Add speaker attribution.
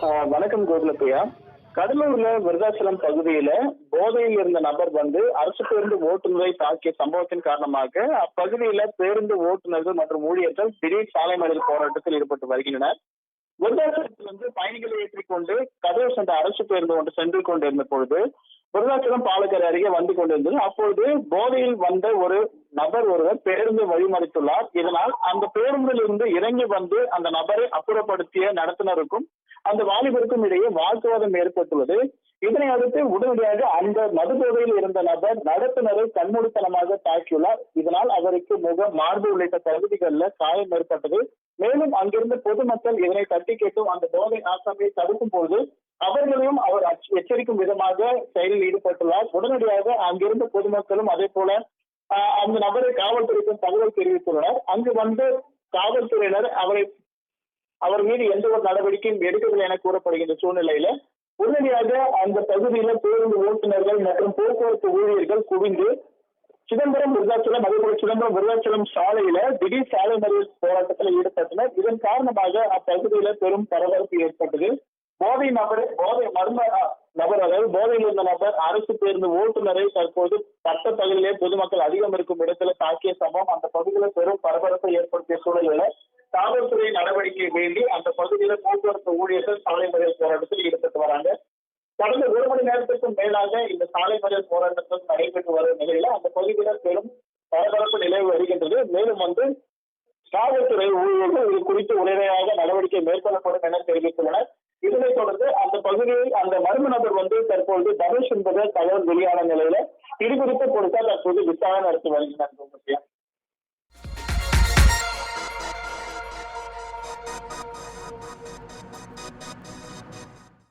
Speaker 1: ஆஹ் வணக்கம் கோகுலப்பிரியா. கடலூர்ல விருதாச்சலம் பகுதியில போதையில் இருந்த நபர் வந்து அரசு பேருந்து ஓட்டுநரை தாக்கிய சம்பவத்தின் காரணமாக அப்பகுதியில பேருந்து ஓட்டுநர்கள் மற்றும் ஊழியர்கள் திடீர் சாலை மறியல் போராட்டத்தில் ஈடுபட்டு வருகின்றனர். விருதாச்சலத்தில் வந்து பயணிகளை ஏற்றிக்கொண்டு கதவு சென்ற அரசு பேருந்து ஒன்று சென்று கொண்டிருந்த பொழுது விருதாச்சலம் பாலக்கரை அருகே வந்து கொண்டிருந்தது. அப்பொழுது போதையில் வந்த ஒரு நபர் ஒருவர் பேருந்து வழிமறித்துள்ளார். இதனால் அந்த பேருந்தில் இருந்து இறங்கி வந்து அந்த நபரை அப்புறப்படுத்திய நடத்துனருக்கும் அந்த வாலிபருக்கும் இடையே வாக்குவாதம் ஏற்பட்டுள்ளது. இதனை அடுத்து உடனடியாக அந்த மது போதையில் இருந்த நபர் நடத்துனரை கண்மூடித்தனமாக தாக்கியுள்ளார். இதனால் அவருக்கு முக மார்பு உள்ளிட்ட பகுதிகளில் காயம் ஏற்பட்டது. மேலும் அங்கிருந்த பொதுமக்கள் இதனை தட்டி கேட்டும் அந்த போதை ஆசாமியை தடுக்கும் பொழுது அவர்களையும் அவர் அச்ச- எச்சரிக்கும் விதமாக செயலில் ஈடுபட்டுள்ளார். உடனடியாக அங்கிருந்த பொதுமக்களும் அதே போல அந்த நபரை காவல்துறைக்கும் தகவல் தெரிவித்துள்ளனர். அங்கு வந்து காவல்துறையினர் அவரை அவர் மீது எந்த ஒரு நடவடிக்கையும் எடுக்கவில்லை என கூறப்படுகின்ற சூழ்நிலையில உடனடியாக அந்த பகுதியில பேருந்து ஓட்டுநர்கள் மற்றும் போக்குவரத்து ஊழியர்கள் குவிந்து சிதம்பரம் விருதாச்சலம் அதேபோல சிதம்பரம் விருதாச்சலம் சாலையில திடீர் சாலை மறியல் போராட்டத்தில் ஈடுபட்டனர். இதன் காரணமாக அப்பகுதியில பெரும் பரபரப்பு ஏற்பட்டது. போதை நபர் போதை மர்ம நபர் அதாவது போதையில் இருந்த நபர் அரசு பேருந்து ஓட்டுநரை தற்போது பட்ட பகுதியிலே பொதுமக்கள் அதிகம் இருக்கும் இடத்துல தாக்கிய சம்பவம். அந்த பகுதியில பெரும் பரபரப்பை ஏற்படுத்திய சூழலில் காவல்துறை நடவடிக்கை வேண்டி அந்த பகுதியில போக்குவரத்து ஊழியர்கள் சாலை மறியல் போராட்டத்தில் ஈடுபட்டு வராங்க. கடந்த ஒரு மணி நேரத்திற்கும் மேலாக இந்த சாலை மறியல் போராட்டத்தில் நடைபெற்று வரும் நிலையில அந்த பகுதியில பெரும் பரபரப்பு நிலவு வருகின்றது. மேலும் வந்து காவல்துறை ஊழியர்கள் இது குறித்து உடனடியாக நடவடிக்கை மேற்கொள்ளப்படும் என தெரிவித்துள்ளனர். இதனைத் தொடர்ந்து அந்த பகுதியில் அந்த மர்ம நபர் வந்து தற்பொழுது தனுஷ் என்பது தகவல் வெளியான நிலையில இது குறித்து கொடுத்தால் தற்போது விசாரணை நடத்தி வருகிறார்